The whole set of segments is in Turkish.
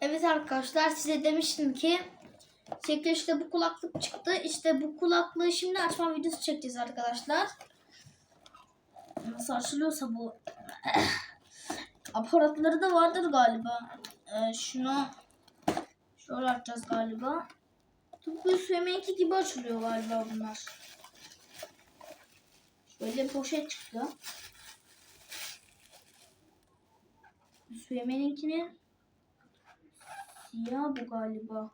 Evet arkadaşlar size demiştim ki çekilişte bu kulaklık çıktı. İşte bu kulaklığı şimdi açma videosu çekeceğiz arkadaşlar. Nasıl açılıyorsa bu aparatları da vardır galiba. Ee, şunu şöyle açacağız galiba. Tıpkı Üsvemen'inki gibi açılıyor galiba bunlar. Şöyle poşet çıktı. Üsvemen'inkinin siyah bu galiba.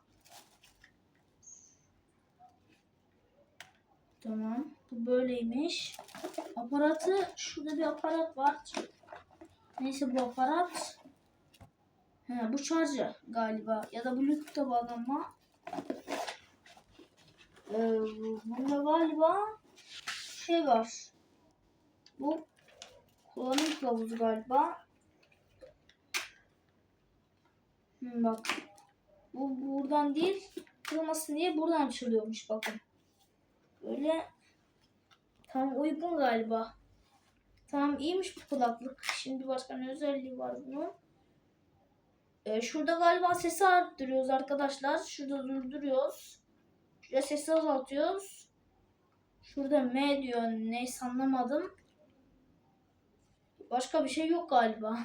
Tamam. Bu böyleymiş. Aparatı şurada bir aparat var. Neyse bu aparat. He, bu şarjı galiba. Ya da Bluetooth'ta bağlanma. Ee, bunda galiba şey var. Bu kullanım kılavuzu galiba. Hı, bak. Bu buradan değil. Kırılmasın diye buradan açılıyormuş bakın. Böyle tam uygun galiba. Tamam iyiymiş bu kulaklık. Şimdi başka ne özelliği var bunun? Ee, şurada galiba sesi arttırıyoruz arkadaşlar. Şurada durduruyoruz. Şurada sesi azaltıyoruz. Şurada M diyor. Neyse anlamadım. Başka bir şey yok galiba.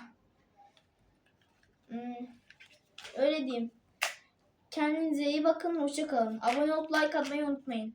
Hmm, öyle diyeyim. Kendinize iyi bakın. Hoşça kalın. Abone olup like atmayı unutmayın.